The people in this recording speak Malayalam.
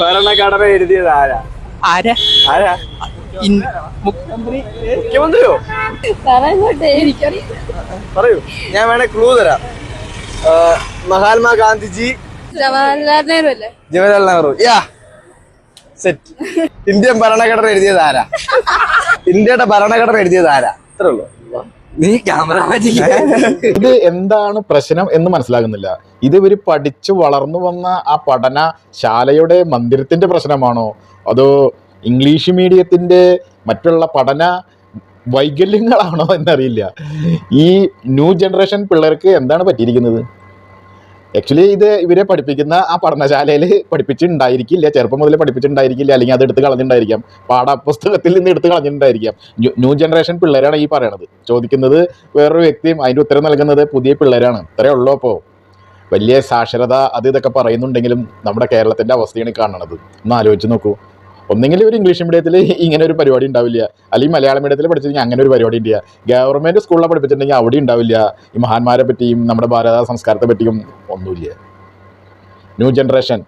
ഭരണഘടന എഴുതിയത് ആരാ? ആരാ? ആരാ? മുഖ്യമന്ത്രിയോ? പറയൂ. ഞാൻ വേണേ ക്ലൂ തരാം. മഹാത്മാ ഗാന്ധിജി ജവഹർലാൽ നെഹ്റു അല്ലേ? Jawaharlal Nehru. Ya set Indian ഭരണഘടന എഴുതിയത് ആരാ? ഇന്ത്യയുടെ ഭരണഘടന എഴുതിയത് ആരാ? അത്രേ ഉള്ളൂ നീ ക്യാമറ ഇത് എന്താണ് പ്രശ്നം എന്ന് മനസ്സിലാകുന്നില്ല. ഇത് ഇവർ പഠിച്ചു വളർന്നു വന്ന ആ പഠന ശാലയുടെ മന്ദിരത്തിന്റെ പ്രശ്നമാണോ? അതോ ഇംഗ്ലീഷ് മീഡിയത്തിന്റെ മറ്റുള്ള പഠന വൈകല്യങ്ങളാണോ എന്നറിയില്ല. ഈ ന്യൂ ജനറേഷൻ പിള്ളേർക്ക് എന്താണ് പറ്റിയിരിക്കുന്നത്? ആക്ച്വലി ഇത് ഇവരെ പഠിപ്പിക്കുന്ന ആ പഠനശാലയിൽ പഠിപ്പിച്ചിട്ടുണ്ടായിരിക്കില്ല. ചെറുപ്പം മുതലേ പഠിപ്പിച്ചിട്ടുണ്ടായിരിക്കില്ല. അല്ലെങ്കിൽ അത് എടുത്ത് കളഞ്ഞിട്ടുണ്ടായിരിക്കാം. പാഠപുസ്തകത്തിൽ നിന്ന് എടുത്ത് കളഞ്ഞിട്ടുണ്ടായിരിക്കാം. ന്യൂ- ജനറേഷൻ പിള്ളേരാണ് ഈ പറയണത്. ചോദിക്കുന്നത് വേറൊരു വ്യക്തിയും അതിന്റെ ഉത്തരം നൽകുന്നത് പുതിയ പിള്ളേരാണ്. ഇത്രയേ ഉള്ളൂ അപ്പോൾ വലിയ സാക്ഷരത അത് ഇതൊക്കെ പറയുന്നുണ്ടെങ്കിലും നമ്മുടെ കേരളത്തിന്റെ അവസ്ഥയാണ് കാണണത്. ഒന്ന് ആലോചിച്ച് നോക്കൂ. ഒന്നെങ്കിൽ ഒരു ഇംഗ്ലീഷ് മീഡിയത്തിൽ ഇങ്ങനെ ഒരു പരിപാടി ഉണ്ടാവില്ല. അല്ലെങ്കിൽ മലയാളം മീഡിയത്തിൽ പഠിച്ചിട്ടുണ്ടെങ്കിൽ അങ്ങനെ ഒരു പരിപാടി ഇല്ല. ഗവൺമെന്റ് സ്കൂളിൽ പഠിപ്പിച്ചിട്ടുണ്ടെങ്കിൽ അവിടെ ഉണ്ടാവില്ല. ഈ മഹാന്മാരെ പറ്റിയും നമ്മുടെ ഭാരത സംസ്കാരത്തെ പറ്റിയും ഒന്നുമില്ല. New generation